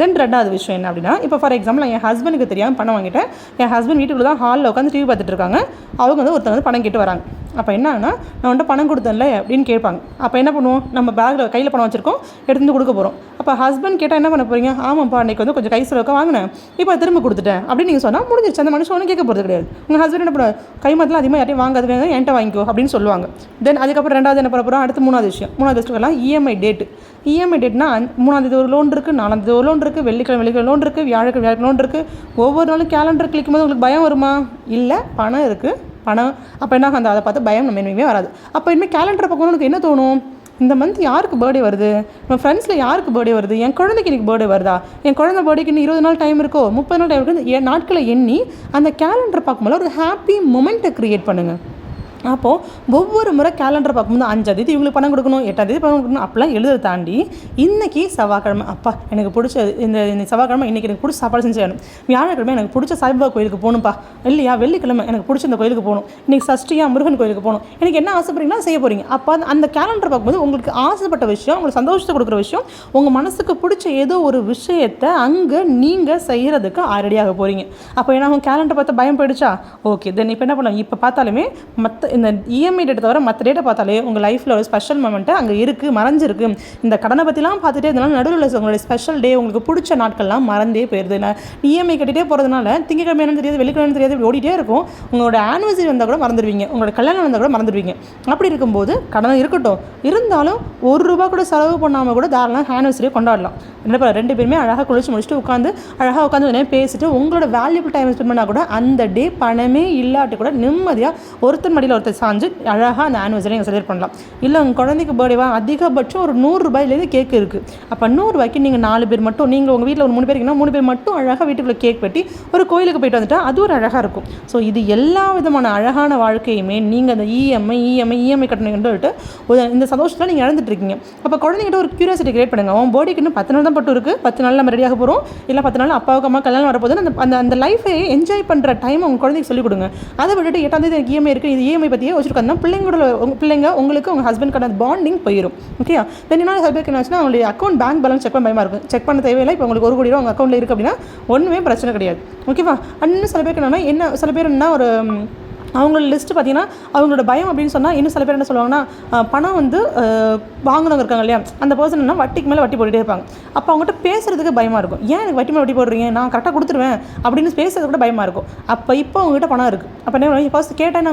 தென் ரெண்டாவது விஷயம் என்ன அப்படின்னா இப்போ ஃபார் எக்ஸாம்பிள் என் ஹஸ்பண்டுக்கு தெரியாமல் பணம் வாங்கிட்டேன். என் ஹஸ்பண்ட் வீட்டுக்குள்ள தான் ஹாலில் உட்காந்து டிவி பார்த்துட்டு இருக்காங்க. அவங்க வந்து ஒருத்தங்க வந்து பணம் கேட்டு வராங்க. அப்போ என்ன நான் வந்துட்டு பணம் கொடுத்தேன்ல அப்படின்னு கேட்பாங்க. அப்போ என்ன பண்ணுவோம்? நம்ம பேக்கில் கையில் பணம் வச்சுருக்கோம். எடுத்து வந்து கொடுக்க போகிறோம் அப்போ ஹஸ்பண்ட் கேட்டால் என்ன பண்ண போகிறீங்க ஆமாப்பா அன்றைக்கி வந்து கொஞ்சம் கை செலவுக்கு வாங்கினேன். இப்போ திரும்ப கொடுத்துட்டேன். அப்படின்னு நீங்கள் சொன்னால் முடிஞ்சிருச்சு. அந்த மனுஷன் ஒன்றும் கேட்க போகிறது கிடையாது. உங்கள் ஹஸ்பண்ட் என்ன பண்ணுவார்? கை மாத்தலாம் அதிகமாக யாரையும் வாங்காது வேணும் என்கிட்ட வாங்கிக்கோ. அப்படின்னு சொல்லுவாங்க. தென் அதுக்கப்புறம் ரெண்டாவது என்ன பண்ண போகிறோம் அடுத்து மூணாவது விஷயம். மூணாவது விஷயம் எல்லாம் இஎம்ஐ டேட்டு இஎம்ஐ டேட்னா மூணாந்தேதி ஒரு லோன் இருக்குது நாலாந்தேதி ஒரு லோன் இருக்குது வெள்ளிக்கிழமை வெள்ளிக்கிழமை லோன் இருக்குது வியாழக்கிழமை வியாழக்கிழமை லோன் இருக்குது ஒவ்வொரு நாளும் கேலண்டர் கிளிக்கும் போது உங்களுக்கு பயம் வருமா? இல்லை பணம் இருக்குது பணம் அப்போ என்ன அந்த அதை பார்த்து பயம் நம்ம இனிமே வராது. அப்போ இனிமேல் கேலண்டர் பார்க்கணும் எனக்கு என்ன தோணும்? இந்த மந்த் யாருக்கு பர்த்டே வருது? நம்ம ஃப்ரெண்ட்ஸில் யாருக்கு பர்த்டே வருது? என் குழந்தைக்கு இன்றைக்கி பர்த்டே வருதா? என் குழந்தை பர்த்டேக்கு இன்னும் இருபது நாள் டைம் இருக்கோ? முப்பது நாள் டைம் இருக்கோ என் நாட்களை எண்ணி அந்த கேலண்டர் பார்க்கும்போது ஒரு ஹாப்பி மொமெண்ட்டை க்ரியேட் பண்ணுங்கள் அப்போது ஒவ்வொரு முறை கேலண்டர் பார்க்கும்போது அஞ்சாம் தேதி இவங்களுக்கு பணம் கொடுக்கணும் எட்டாம் தேதி பணம் கொடுக்கணும் அப்படிலாம் எழுத தாண்டி இன்றைக்கி செவ்வாய்க்கிழமை அப்பா எனக்கு பிடிச்ச இந்த இந்த செவ்வாய்க்கிழமை இன்றைக்கி எனக்கு பிடிச்ச சாப்பாடு செஞ்சு வேணும் வியாழக்கிழமை எனக்கு பிடிச்ச சாய்பாபா கோயிலுக்கு போகணும்ப்பா இல்லையா? வெள்ளிக்கிழமை எனக்கு பிடிச்ச இந்த கோயிலுக்கு போகணும். இன்றைக்கி சஷ்டியா முருகன் கோயிலுக்கு போகணும். எனக்கு என்ன ஆசைப்படுறீங்களோ செய்ய போகிறீங்க அப்போ அந்த- அந்த கேலண்டர் பார்க்கும்போது உங்களுக்கு ஆசைப்பட்ட விஷயம் உங்களுக்கு சந்தோஷத்தை கொடுக்குற விஷயம் உங்கள் மனசுக்கு பிடிச்ச ஏதோ ஒரு விஷயத்தை அங்கே நீங்கள் செய்கிறதுக்கு ஆரடியாக போகிறீங்க அப்போ ஏன்னா அவங்க கேலண்டர் பார்த்து பயம் போயிடுச்சா? ஓகே தென் இப்போ என்ன பண்ணலாம் இப்போ பார்த்தாலுமே மற்ற இந்த இஎம்ஐ டேட்டை தவிர மற்ற டேட்டை பார்த்தாலே உங்கள் லைஃப்பில் ஒரு ஸ்பெஷல் மூமெண்ட்டு அங்கே இருக்குது மறைஞ்சிருக்கு. இந்த கடனை பற்றிலாம் பார்த்துட்டே இருந்தாலும் நடுவில் உள்ள உங்களுடைய ஸ்பெஷல் டே உங்களுக்கு பிடிச்ச நாட்கள்லாம் மறந்தே போயிடுது நான் இஎம்ஐ கட்டிட்டே போகிறதுனால திங்கக்கிழமை என்னன்னு தெரியாது வெள்ளிக்கிழமை தெரியாது இப்படி ஓடிட்டே இருக்கும். உங்களோட ஆனிவர்சரி வந்தால் கூட மறந்துடுவீங்க. உங்களோட கல்யாணம் வந்தால் கூட மறந்துடுவீங்க. அப்படி இருக்கும்போது கடன் இருக்கட்டும். இருந்தாலும் ஒரு ரூபா கூட செலவு பண்ணாமல் கூட தாராளம் ஆனிவர்சரியை கொண்டாடலாம். என்ன ரெண்டு பேருமே அழகாக குளிச்சு முடிச்சுட்டு உட்காந்து அழகாக உட்காந்து உடனே பேசிட்டு உங்களோட வேல்யூபிள் டைம் ஸ்பெண்ட் பண்ணால் கூட அந்த டே பணமே இல்லாட்டி கூட நிம்மதியாக ஒருத்தர் மடியில் ஒருத்தர் சாஞ்சு அழகாக அந்த ஆனிவர்சரி நீங்கள் செலிப்ரேட் பண்ணலாம். இல்லை உங்கள் குழந்தைக்கு பர்த்டேவா அதிகபட்சம் ஒரு நூறுரூபாயிலேருந்து கேக் இருக்குது அப்போ நூறுரூபாய்க்கு நீங்கள் நாலு பேர் மட்டும் நீங்கள் உங்கள் வீட்டில் ஒரு மூணு பேருக்குன்னா மூணு பேர் மட்டும் அழகாக வீட்டுக்குள்ளே கேக் வெட்டி ஒரு கோயிலுக்கு போயிட்டு வந்துட்டால் அது ஒரு அழகாக இருக்கும். ஸோ இது எல்லா விதமான அழகான வாழ்க்கையுமே நீங்கள் அந்த இஎம்ஐ இஎம்ஐ இஎம்ஐ கட்டணுங்கன்னு சொல்லிட்டு ஒரு இந்த சந்தோஷத்தில் நீங்கள் இழந்துட்டு இருக்கீங்க. அப்போ குழந்தைகிட்ட ஒரு கியூரியாசிட்டி கிரியேட் பண்ணுங்கள் அவன் பர்த்டேக்கு இன்னும் பத்து நாள் தான் பட்டு இருக்குது பத்து நாள் நம்ம ரெடியாக போகிறோம் இல்லை பத்து நாள் அப்பாவுக்கு அம்மா கல்யாணம் வரப்போது அந்த அந்த அந்த லைஃபை என்ஜாய் பண்ணுற டைம் உங்கள் குழந்தைக்கு சொல்லிக் கொடுங்க. அதை விட்டுட்டு எட்டாம் தேதி எனக்கு இஎம்ஐ இருக்குது இது இஎம்ஐ பற்றியே வச்சுருக்காங்க பிள்ளைங்களோட உங்கள் பிள்ளைங்க உங்களுக்கு உங்கள் ஹஸ்பண்ட்கான பாண்டிங் போயிடும் ஓகேயா தென் இன்னொரு ஹஸ்பண்ட் என்ன ஆச்சுன்னா அவங்களுடைய அக்கௌண்ட் பேங்க் பேலன்ஸ் செக் பண்ண பயமாக இருக்கும். செக் பண்ண தேவையில்லை. இப்போ உங்களுக்கு ஒரு கோடி ரூபா உங்கள் அக்கௌண்ட்டில் இருக்குது அப்படின்னா ஒன்றுமே பிரச்சனை கிடையாது. ஓகேவா அண்ணன் சில பேருக்கு என்னன்னா என்ன சில பேர் என்ன ஒரு அவங்களோட லிஸ்ட்டு பார்த்தீங்கன்னா அவங்களோட பயம் அப்படின்னு சொன்னால் இன்னும் சில பேர் என்ன சொல்லுவாங்கன்னா பணம் வந்து வாங்கினவங்க வாங்குனவங்க இருக்காங்க இல்லையா? அந்த பர்சன் என்ன வட்டிக்கு மேலே வட்டி போட்டுகிட்டே இருப்பாங்க. அப்போ அவங்ககிட்ட பேசுறதுக்கு பயமாக இருக்கும். ஏன் எனக்கு வட்டி மேலே வட்டி போடுறீங்க? நான் கரெக்டாக கொடுத்துருவேன். அப்படின்னு பேசுறது கூட பயமாக இருக்கும். அப்போ இப்போ அவங்ககிட்ட பணம் இருக்குது அப்போ என்ன ஃபர்ஸ்ட் கேட்டேன்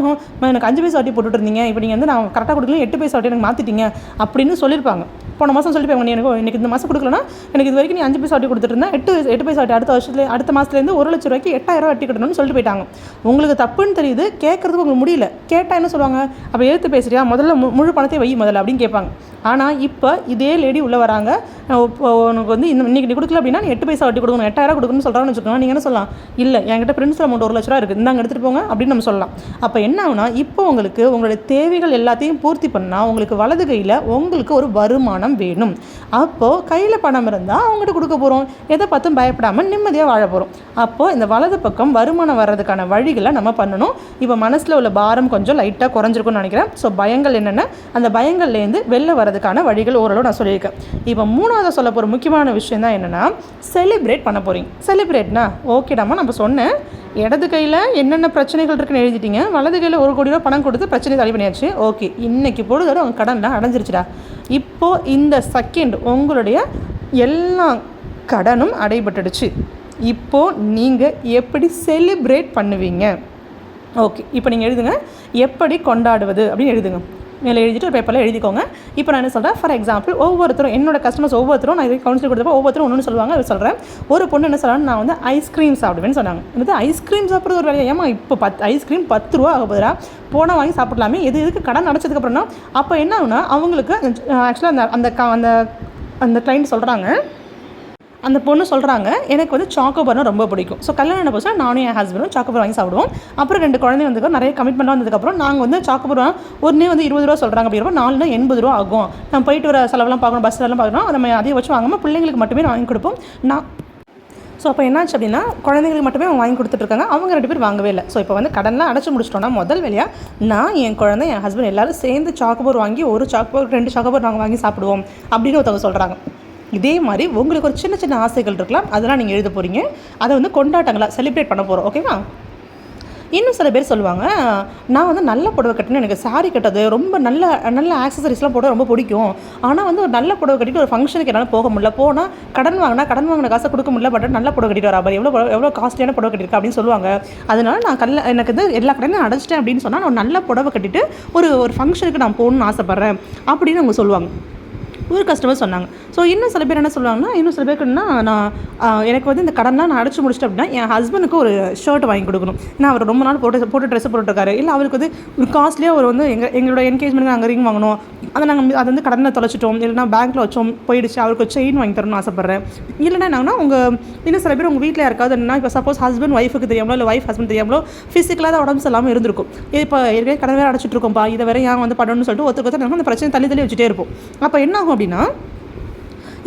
எனக்கு அஞ்சு பைசா வட்டி போட்டுட்டு இருந்தீங்க இப்போ நீங்கள் வந்து நான் கரெக்டாக கொடுக்கல எட்டு பைசா வட்டி எனக்கு மாற்றிட்டீங்க அப்படின்னு சொல்லியிருப்பாங்க போன மாதம் சொல்லிப்பாங்க நீ எனக்கு எனக்கு இந்த மாதம் கொடுக்கலன்னா எனக்கு இது வரைக்கும் நீ அஞ்சு பைசா வட்டி கொடுத்துட்டு இருந்தேன் எட்டு எட்டு பைசா வட்டி அடுத்த வருஷத்துல அடுத்த மாதத்துலேருந்து ஒரு லட்ச ரூபாய்க்கு எட்டாயிரம் வட்டி கட்டணும்னு சொல்லிட்டு போயிட்டாங்க. உங்களுக்கு தப்புன்னு தெரியுது கேட்குறதுக்கு உங்களுக்கு முடியல. கேட்டால் என்ன சொல்லுவாங்க? அப்போ எடுத்து பேசுறியா? முதல்ல மு- முழு பணத்தை வை முதல்ல அப்படின்னு கேட்பாங்க. ஆனால் இப்போ இதே லேடி உள்ளே வராங்க. இப்போ உனக்கு வந்து இந்த இன்றைக்கி நீ கொடுக்கல அப்படின்னா நீ எட்டு பைசா வட்டி கொடுக்கணும் எட்டாயிரம் கொடுக்கணும்னு சொல்கிறான்னு வச்சுக்கோங்க. நீங்கள் என்ன சொல்லலாம்? இல்லை என்கிட்ட பிரின்சிபல் அமௌண்ட் ஒரு லட்ச ரூபா இருக்குது இந்தாங்க எடுத்துகிட்டு போங்க அப்படின்னு நம்ம சொல்லலாம். அப்போ என்ன ஆகுனா இப்போ உங்களுக்கு உங்களுடைய தேவைகள் எல்லாத்தையும் பூர்த்தி பண்ணால் உங்களுக்கு வலது கையில் உங்களுக்கு ஒரு வருமானம் வேணும். அப்போது கையில் பணம் இருந்தால் அவங்ககிட்ட கொடுக்க போகிறோம் எதை பார்த்தும் பயப்படாமல் நிம்மதியாக வாழ போகிறோம் அப்போது இந்த வலது பக்கம் வருமானம் வர்றதுக்கான வழிகளை நம்ம பண்ணணும். இப்போ மனசில் உள்ள பாரம் கொஞ்சம் லைட்டாக குறைஞ்சிருக்கும்னு நினைக்கிறேன். ஸோ பயங்கள் என்னென்ன? அந்த பயங்கள்லேருந்து வெளில வரதுக்கான வழிகள் ஓரளவு நான் சொல்லியிருக்கேன். இப்போ மூணாவது சொல்ல போகிற முக்கியமான விஷயம் தான் என்னென்னா செலிப்ரேட் பண்ண போகிறீங்க செலிப்ரேட்னா ஓகேடாமா நம்ம சொன்னேன். இடது கையில் என்னென்ன பிரச்சனைகள் இருக்குன்னு எழுதிட்டீங்க. வலது கையில் ஒரு கோடி ரூபா பணம் கொடுத்து பிரச்சனை தள்ளி பண்ணியாச்சு. ஓகே இன்றைக்கி பொழுதோட உங்கள் கடன்லாம் அடைஞ்சிருச்சுடா. இப்போ இந்த செகண்ட் உங்களுடைய எல்லா கடனும் அடைபட்டுடுச்சு. இப்போது நீங்கள் எப்படி செலிப்ரேட் பண்ணுவீங்க? ஓகே இப்போ நீங்கள் எழுதுங்க. எப்படி கொண்டாடுவது அப்படின்னு எழுதுங்க. மேலே எழுதிட்டு ஒரு பேப்பரில் எழுதிக்கோங்க. இப்போ நான் என்ன சொல்கிறேன் ஃபார் எக்ஸாம்பிள் ஒவ்வொருத்தரும் என்னோட கஸ்டமர்ஸ் ஒவ்வொருத்தரும் நான் கவுன்சில் கொடுத்தப்போ ஒவ்வொருத்தரும் ஒன்று சொல்லுவாங்க அது சொல்கிறேன் ஒரு பொண்ணு என்ன சொல்கிறாங்க நான் வந்து ஐஸ்கிரீம் சாப்பிடுவேன்னு சொன்னாங்க. என்னது? ஐஸ்கிரீம் சாப்பிட்றது ஒரு வேலையா? ஏமா இப்போ பத்து ஐஸ்கிரீம் பத்து ரூபா ஆக போதுரா போனால் வாங்கி சாப்பிடலாமே. எது இதுக்கு கடன் அடைச்சதுக்கப்புறம்னா அப்போ என்ன ஆகுனா அவங்களுக்கு ஆக்சுவலாக அந்த அந்த அந்த அந்த கிளைண்ட் சொல்கிறாங்க அந்த பொண்ணு சொல்கிறாங்க எனக்கு வந்து சாக்கோபார்னா ரொம்ப பிடிக்கும். ஸோ கல்யாணம் போச்சு நானும் என் ஹஸ்பண்டும் சாக்கோபார் வாங்கி சாப்பிடுவோம். அப்புறம் ரெண்டு குழந்தைங்க வந்து நிறைய கமிட்மெண்ட் வந்ததுக்கப்புறம் நாங்கள் வந்து சாக்கோபார் ஒன்றே வந்து இருபது ரூபா சொல்கிறாங்க அப்படிங்கிறப்ப நாலுனா எண்பது ரூபா ஆகும். நம்ம போயிட்டு வர செலவெல்லாம் பார்க்கணும் பஸ் எல்லாம் பார்க்கணும் நம்ம அதிகபட்சம் வாங்காமல் பிள்ளைங்களுக்கு மட்டுமே வாங்கி கொடுப்போம். நான் ஸோ அப்போ என்னாச்சு அப்படின்னா குழந்தைங்களுக்கு மட்டுமே அவங்க வாங்கி கொடுத்துட்ருக்காங்க அவங்க ரெண்டு பேர் வாங்கவே இல்லை. ஸோ இப்போ வந்து கடன்லாம் அடைச்சி முடிச்சிட்டோம்னா முதல் வேலையாக நான் என் குழந்தை என் ஹஸ்பண்ட் எல்லோரும் சேர்ந்து சாக்கோபார் வாங்கி ஒரு சாக்கோபார் ரெண்டு சாக்கோபர் நாங்கள் வாங்கி சாப்பிடுவோம் அப்படின்னு ஒருத்தவங்க சொல்கிறாங்க இதே மாதிரி உங்களுக்கு ஒரு சின்ன சின்ன ஆசைகள் இருக்கலாம். அதெல்லாம் நீங்கள் எழுத போகிறீங்க அதை வந்து கொண்டாட்டங்களாக செலிப்ரேட் பண்ண போகிறோம் ஓகேவா இன்னும் சில பேர் சொல்லுவாங்க நான் வந்து நல்ல புடவை கட்டினேன் எனக்கு சாரி கட்டது ரொம்ப நல்ல நல்ல ஆக்சசரிஸ்லாம் போட ரொம்ப பிடிக்கும். ஆனால் வந்து ஒரு நல்ல புடவை கட்டிட்டு ஒரு ஃபங்க்ஷனுக்கு என்னால் போக முடியல. போனால் கடன் வாங்கினா கடன் வாங்கின காசை கொடுக்க முடியல பட் நல்ல புடவை கட்டிட்டு வரா எவ்வளோ எவ்வளோ காஸ்ட்லியான புடவை கட்டியிருக்கா? அப்படின்னு சொல்லுவாங்க. அதனால நான் கல்ல எனக்கு வந்து எல்லா கடையும் அடைச்சிட்டேன் அப்படின்னு சொன்னால் நான் நல்ல புடவை கட்டிட்டு ஒரு ஒரு ஃபங்க்ஷனுக்கு நான் போகணும்னு ஆசைப்பட்றேன் அப்படின்னு அவங்க சொல்லுவாங்க. ஒரு கஸ்டமர் சொன்னாங்க. ஸோ இன்னும் சில பேர் என்ன சொல்லுவாங்கன்னா இன்னும் சில பேருக்கு என்ன நான் எனக்கு வந்து இந்த கடன்லாம் நான் அடைச்சி முடிச்சிட்டேன் அப்படின்னா என் ஹஸ்பண்டுக்கு ஒரு ஷர்ட் வாங்கி கொடுக்கணும். ஏன்னா அவர் ரொம்ப நாள் போட்டு போட்டு ட்ரெஸ் போட்டுருக்காரு இல்லை அவருக்கு வந்து ஒரு காஸ்ட்லியாக அவர் வந்து எங்கள் எங்களோட என்கேஜ்மெண்ட் நாங்கள் ரிங் வாங்கணும். அதை நாங்கள் அதை வந்து கடனில் தொலைச்சிட்டோம். இல்லைனா பேங்க்கில் வச்சோம் போயிடுச்சு. அவருக்கு செயின் வாங்கி தரணும்னு ஆசைப்பட்றேன். இல்லைன்னா என்னன்னா உங்கள் இன்னும் சில பேர் உங்கள் வீட்டில் யாருக்காவது என்ன இப்போ சப்போஸ் ஹஸ்பண்ட் ஒய்ஃபுக்கு தெரியாமலோ இல்லை ஒய்ஃப் ஹஸ்பண்ட் தெரியாமலோ ஃபிசிக்கலாக தான் உடம்பு சரியில்லாமல் இருந்திருக்கும். இப்போ ஏற்கனவே கடன் வேறு அடைச்சிட்டு இருக்கோம்ப்பா இதை வேற ஏன் வந்து பண்ணணும்னு சொல்லிட்டு ஒருத்தருக்கு ஒருத்தர் அந்த பிரச்சனை தள்ளி தள்ளி வச்சுட்டே இருப்போம். அப்போ என்ன ஆகும் அப்படின்னா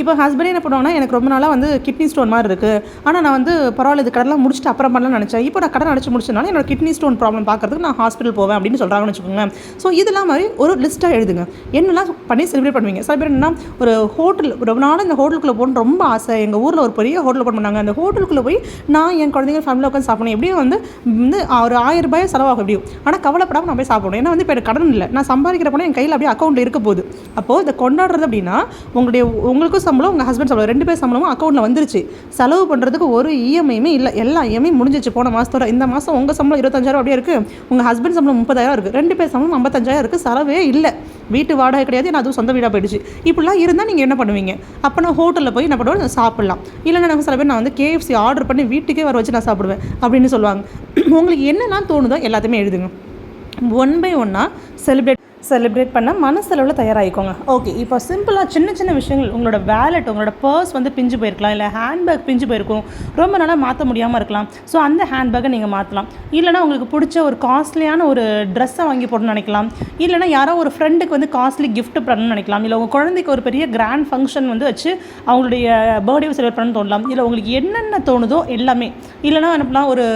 இப்போ ஹஸ்பண்டே என்ன பண்ணுவாங்கன்னா எனக்கு ரொம்ப நாளாக வந்து கிட்னி ஸ்டோன் மாதிரி இருக்குது ஆனால் நான் வந்து பரவாயில்ல இது கடலாம் முடிச்சுட்டு அப்புறம் பண்ணலாம் நினச்சேன். இப்போ நான் கடன் அடிச்சு முடிச்சதுனால என்னோட கிட்னி ஸ்டோன் ப்ராப்ளம் பார்க்கறதுக்கு நான் ஹாஸ்பிட்டல் போவேன் அப்படின்னு சொல்கிறாங்கன்னு வச்சுக்கோங்க. ஸோ இதெல்லாம் மாதிரி ஒரு லிஸ்ட்டாக எழுதுங்க. என்னெல்லாம் பண்ணி செலிப்ரேட் பண்ணுவீங்க? சில பேர் என்ன ஒரு ஹோட்டல் ரொம்ப நாள் இந்த ஹோட்டலுக்குள்ளே போகணுன்னு ரொம்ப ஆசை. எங்கள் ஊரில் ஒரு பெரிய ஹோட்டல் ஓப்பன் பண்ணாங்க. அந்த ஹோட்டலுக்குள்ளே போய் நான் என் குழந்தைங்க ஃபேமிலியில் உட்காந்து சாப்பிடணும். எப்படியும் வந்து வந்து ஒரு ஆயிரம் ரூபாய் செலவாகும் எப்படியும். ஆனால் கவலைப்படாமல் நான் போய் சாப்பிடணும். ஏன்னா வந்து இப்போ எனக்கு கடன் இல்லை. நான் சம்பாதிக்கிற பணம் என் கையில் அப்படியே அக்கௌண்ட் இருக்க போகுது. அப்போது இதை கொண்டாடுறது அப்படின்னா உங்களுடைய உங்களுக்கும் சம்பளம் உங்கள் ஹஸ்பண்ட் சம்பளம். ரெண்டு பேர் சம்பளமும் அக்கௌண்ட்டில் வந்துருச்சு. செலவு பண்ணுறதுக்கு ஒரு இஎம்ஐயுமே இல்லை. எல்லா இஎம்ஐ முடிஞ்சிச்சு போன மாதத்தோட இந்த மாதம் உங்கள் சம்பளம் இருபத்தஞ்சாயிரம் அப்படியே இருக்குது உங்கள் ஹஸ்பண்ட் சம்பளம் முப்பதாயிரம் இருக்குது ரெண்டு பேர் சம்பளம் ஐம்பத்தஞ்சாயிரம் இருக்குது செலவே இல்லை. வீட்டு வாடகை கிடையாது. நான் அதுவும் சொந்த வீடாக போயிடுச்சு. இப்படிலாம் இருந்தால் நீங்கள் என்ன பண்ணுவீங்க? அப்போ நான் ஹோட்டலில் போய் என்ன பண்ணுவேன்? சாப்பிட்லாம். இல்லைன்னா நாங்கள் சில பேர் நான் வந்து கேஎஃப்சி ஆர்டர் பண்ணி வீட்டுக்கே வர வச்சு நான் சாப்பிடுவேன் அப்படின்னு சொல்லுவாங்க. உங்களுக்கு என்னெல்லாம் தோணுதோ எல்லாத்தையுமே எழுதுங்க. ஒன் பை ஒன்னாக செலிப்ரேட் செலிப்ரேட் பண்ண மனசளவில் தயாராகிக்கோங்க. ஓகே இப்போ சிம்பிளாக சின்ன சின்ன விஷயங்கள் உங்களோட வேலெட் உங்களோட பர்ஸ் வந்து பிஞ்சு போயிருக்கலாம் இல்லை ஹேண்ட்பேக் பிஞ்சு போயிருக்கும். ரொம்ப நாளாக மாற்ற முடியாமல் இருக்கலாம். ஸோ அந்த ஹேண்ட்பேக்கை நீங்கள் மாற்றலாம் இல்லைனா உங்களுக்கு பிடிச்ச ஒரு காஸ்ட்லியான ஒரு ட்ரெஸ்ஸை வாங்கி போடணும்னு நினைக்கலாம். இல்லைனா யாரோ ஒரு ஃப்ரெண்டுக்கு வந்து காஸ்ட்லி கிஃப்ட் பண்ணணும்னு நினைக்கலாம். இல்லை உங்கள் குழந்தைக்கு ஒரு பெரிய கிராண்ட் ஃபங்க்ஷன் வந்து வச்சு அவங்களுடைய பர்த்டே செலிப்ரேட் பண்ணணும்னு தோணலாம். இல்லை உங்களுக்கு என்னென்ன தோணுதோ எல்லாமே. இல்லைனா என்ன ஒரு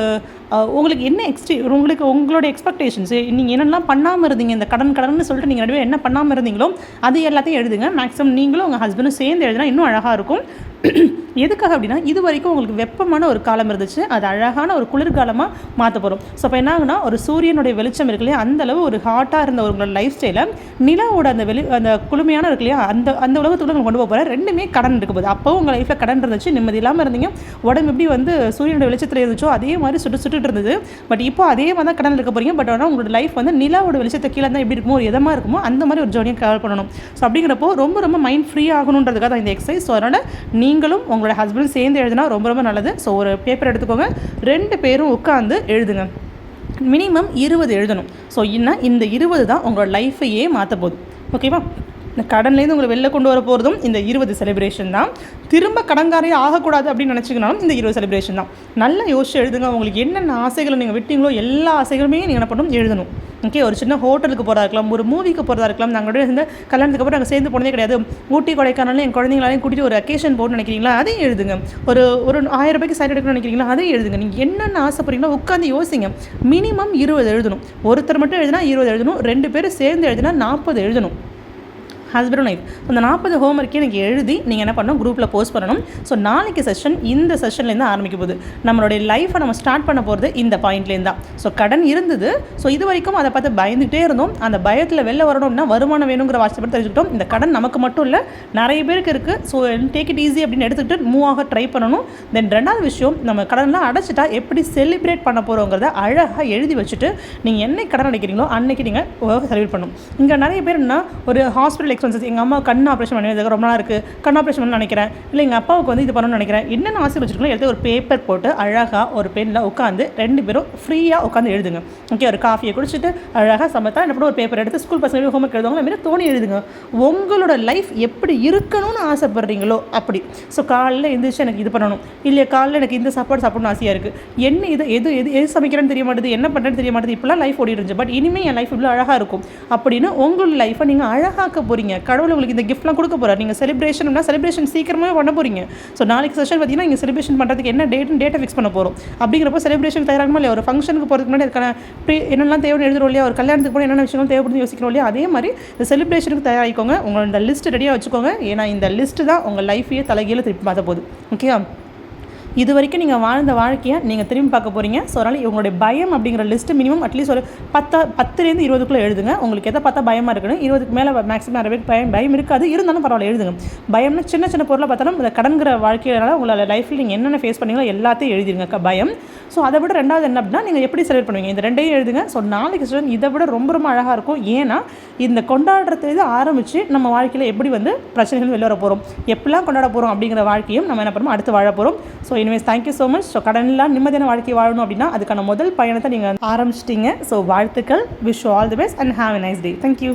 உங்களுக்கு என்ன எக்ஸ்ட்ரீ உங்களுக்கு உங்களோட எக்ஸ்பெக்டேஷன்ஸ் நீங்கள் என்னெல்லாம் பண்ணாமல் இருந்தீங்க? இந்த கடன் கடன்னு சொல்லிட்டு நீங்கள் நடுவே என்ன பண்ணாமல் இருந்தீங்களோ அது எல்லாத்தையும் எழுதுங்க. மேக்ஸிமம் நீங்களும் உங்கள் ஹஸ்பண்டும் சேர்ந்து எழுதினா இன்னும் அழகாக இருக்கும். எதுக்காக அப்படின்னா இது வரைக்கும் உங்களுக்கு வெப்பமான ஒரு காலம் இருந்துச்சு. அது அழகான ஒரு குளிர்காலமாக மாற்ற போகிறோம் ஸோ அப்போ என்ன ஆகுனா ஒரு சூரியனுடைய வெளிச்சம் இருக்கு இல்லையா அந்த அளவு ஒரு ஹாட்டாக இருந்த உங்களோட லைஃப் ஸ்டைலை நிலாவோட அந்த வெளி அந்த குளுமையான இருக்கு இல்லையா அந்த அந்த உலகத்துக்குள்ள கொண்டு போக போகிறேன் ரெண்டுமே கடன் இருக்க போகுது. அப்போ உங்கள் லைஃப்பில் கடன் இருந்துச்சு நிம்மதி இல்லாமல் இருந்தீங்க. உடம்பு எப்படி வந்து சூரியனோட வெளிச்சத்தில் இருந்துச்சோ அதே மாதிரி சுட்டு சுட்டுட்டு இருந்தது. பட் இப்போ அதே மாதிரி தான் கடன் இருக்க போகிறீங்க பட் ஆனால் உங்களோட லைஃப் வந்து நிலாவோட வெளிச்சத்தை கீழே தான் எப்படி இருக்குமோ ஒரு இதமாக இருக்குமோ அந்த மாதிரி ஒரு ஜோனியை கவர் பண்ணணும். ஸோ அப்படிங்கிறப்போ ரொம்ப ரொம்ப மைண்ட் ஃப்ரீ ஆகணுன்றதுக்காக தான் இந்த எக்ஸசைஸ் ஸோ அதனால் நீங்களும் உங்களோட ஹஸ்பண்டும் சேர்ந்து எழுதுனா ரொம்ப ரொம்ப நல்லது. ஸோ ஒரு பேப்பர் எடுத்துக்கோங்க. ரெண்டு பேரும் உட்காந்து எழுதுங்க. மினிமம் இருபது எழுதணும். ஸோ இன்னும் இந்த இருபது தான் உங்களோட லைஃப்பையே மாற்ற போகுது. ஓகேவா இந்த கடன்லேருந்து உங்களை வெளில கொண்டு வர போகிறதும் இந்த இருபது செலிப்ரேஷன் தான். திரும்ப கடன்காரையே ஆகக்கூடாது அப்படின்னு நினச்சிக்கனாலும் இந்த இருபது செலிப்ரேஷன் தான். நல்லா யோசிச்சு எழுதுங்க. உங்களுக்கு என்னென்ன ஆசைகளை நீங்கள் விட்டீங்களோ எல்லா ஆசைகளுமே நீங்கள் என்ன பண்ணணும் எழுதணும். ஓகே ஒரு சின்ன ஹோட்டலுக்கு போகிறதா இருக்கலாம் ஒரு மூவிக்கு போகிறதா இருக்கலாம் நாங்கள் இந்த கல்யாணத்துக்கு அப்புறம் நாங்கள் சேர்ந்து போனதே கிடையாது. ஊட்டி கொடைக்கானல் என் குழந்தைங்களாலையும் கூட்டிட்டு ஒரு அக்கேஷன் போகணும்னு நினைக்கிறீங்களா? அதையும் எழுதுங்க. ஒரு ஒரு ஆயிரம் ரூபாய்க்கு சைட் எடுக்கணும்னு நினைக்கிறீங்களா? அதையும் எழுதுங்க. நீங்கள் என்னென்ன ஆசைப்படுறீங்களோ உட்காந்து யோசிங்க. மினிமம் இருபது எழுதணும். ஒருத்தர் மட்டும் எழுதினா இருபது எழுதணும். ரெண்டு பேரும் சேர்ந்து எழுதினா நாற்பது எழுதணும். ஹஸ்பண்ட் ஒய்ஃப் அந்த நாற்பது ஹோம் ஒர்க்கே எனக்கு எழுதி நீங்கள் என்ன பண்ணணும்? குரூப்பில் போஸ்ட் பண்ணணும். ஸோ நாளைக்கு செஷன் இந்த செஷன்லேருந்து ஆரம்பிக்க போகுது. நம்மளுடைய லைஃப்பை நம்ம ஸ்டார்ட் பண்ண போகிறது இந்த பாயிண்ட்லேருந்து தான். ஸோ கடன் இருந்தது. ஸோ இது வரைக்கும் அதை பார்த்து பயந்துகிட்டே இருந்தோம். அந்த பயத்தில் வெளில வரணும்னா வருமானம் வேணுங்கிற வாட்ஸ்அப் தெரிஞ்சுக்கிட்டோம். இந்த கடன் நமக்கு மட்டும் இல்லை நிறைய பேருக்கு இருக்குது ஸோ டேக் இட் ஈஸி அப்படின்னு எடுத்துக்கிட்டு மூவ் ஆக ட்ரை பண்ணணும். தென் ரெண்டாவது விஷயம் நம்ம கடன்லாம் அடைச்சிட்டா எப்படி செலிப்ரேட் பண்ண போகிறோங்கிறத அழகாக எழுதி வச்சுட்டு நீங்கள் என்ன கடன் அடைக்கிறீங்களோ அன்னைக்கு நீங்கள் செலிப்ரேட் பண்ணணும். இங்கே நிறைய பேர் என்ன ஒரு ஹாஸ்பிட்டல் எக்ஸ்பென்சஸ் எங்கள் அம்மா கண் ஆப்ரேஷன் பண்ணி ரொம்ப நாள் இருக்குது கண் ஆப்ரேஷன் பண்ணணும்னு நினைக்கிறேன். இல்லை எங்கள் அப்பாவுக்கு வந்து இது பண்ணணும்னு நினைக்கிறேன். என்னென்ன ஆசை வச்சுருக்கோம் எடுத்து ஒரு பேப்பர் போட்டு அழகாக ஒரு பெண்ணில் உட்காந்து ரெண்டு பேரும் ஃப்ரீயாக உட்காந்து எழுதுங்க. ஓகே ஒரு காஃபியை குடிச்சிட்டு அழகாக சமத்தா என்ன ஒரு பேப்பர் எடுத்து ஸ்கூல் பசங்க ஹோம்ஒர்க் எழுதுவாங்க மாரி மாதிரி தோணி எழுதுங்க. உங்களோட லைஃப் எப்படி இருக்கணும்னு ஆசைப்படுறீங்களோ அப்படி. ஸோ காலையில் எழுந்திரிச்சு எனக்கு இது பண்ணணும். இல்லையா காலையில் எனக்கு இந்த சாப்பாடு சாப்பிடணும் ஆசையாக இருக்குது என்ன இது எது எது எது சமைக்கிறேன்னு தெரிய மாட்டேது என்ன பண்ணுறேன்னு தெரிய மாட்டேது இப்படிலாம் லைஃப் ஓடி இருந்துச்சு. பட் இனிமேல் என் லைஃப் இவ்வளோ அழகாக இருக்கும். அப்படின்னு உங்களோட லைஃப்பை நீங்கள் அழகாக்க போகிறீங்க கடவுள் உங்களுக்கு இந்த கிஃப்ட்லாம் கொடுக்க போகிறார் நீங்கள் செலிப்ரேஷன்னா செலிப்ரேஷன் சீக்கிரமே பண்ண போகிறீங்க ஸோ நாளைக்கு செஷன் பார்த்தீங்கன்னா நீங்கள் செலிப்ரேஷன் பண்ணுறதுக்கு என்ன டேட்னு டேட்டை ஃபிக்ஸ் பண்ண போகிறோம் அப்படிங்கிறப்போ செலிப்ரேஷன் தயாராகமா இல்லையா? ஒரு ஃபங்க்ஷனுக்கு போகிறதுக்கு முன்னாடி அதுக்கான ப்ரீ என்னெல்லாம் தேவைன்னு எழுதுறோம் இல்லையா? ஒரு கல்யாணத்துக்கு போனால் என்னென்ன விஷயங்கள் தேவைப்படுது யோசிக்கிறோம் இல்லையா? அதே மாதிரி இந்த செலிப்ரேஷனுக்கு தயாரிக்கோங்க உங்களோட லிஸ்ட் ரெடியாக வச்சுக்கோங்க. ஏன்னா இந்த லிஸ்ட்டு தான் உங்கள் லைஃபையே தலைகீழ திருப்பி பார்த்த போகுது. ஓகேயா இது வரைக்கும் நீங்கள் வாழ்ந்த வாழ்க்கையை நீங்கள் திரும்பி பார்க்க போகிறீங்க ஸோ அதனால் உங்களுடைய பயம் அப்படிங்கிற லிஸ்ட்டு மினிமம் அட்லீஸ்ட் ஒரு பத்தா பத்துலேருந்து இருபதுக்குள்ளே எழுதுங்க. உங்களுக்கு எதை பார்த்தா பயமாக இருக்கணும் இருபதுக்கு மேலே மேக்ஸிமம் நிறைய பேருக்கு பயம் பயம் இருக்காது. இருந்தாலும் பரவாயில்ல எழுதுங்க. பயம்னா சின்ன சின்ன பொருளை பார்த்தாலும் இந்த கடன்கிற வாழ்க்கையினால உங்களோட லைஃப்பில் நீங்கள் என்னென்ன ஃபேஸ் பண்ணீங்களோ எல்லாத்தையும் எழுதிருங்க பயம். ஸோ அதை விட ரெண்டாவது என்ன அப்படின்னா நீங்கள் எப்படி செலக்ட் பண்ணுவீங்க? இந்த ரெண்டையும் எழுதுங்க. ஸோ நாளைக்கு ஸ்டூடெண்ட் இதை விட ரொம்ப ரொம்ப அழகாக இருக்கும். ஏன்னா இந்த கொண்டாடுறதுலேருந்து ஆரம்பித்து நம்ம வாழ்க்கையில் எப்படி வந்து பிரச்சனைகள் வெளில வர போகிறோம் எப்படிலாம் கொண்டாட போகிறோம் அப்படிங்கிற வாழ்க்கையும் நம்ம என்ன பண்ணுறோம் அடுத்து வாழ போகிறோம் so இனிமேஸ் thank you so much so கடனில்லாம் நிம்மதியான வாழ்க்கை வாழணும் அப்படின்னா அதுக்கான முதல் பயணத்தை நீங்கள் ஆரம்பிச்சிட்டீங்க. ஸோ வாழ்த்துக்கள். Wish all the best and have a nice day thank you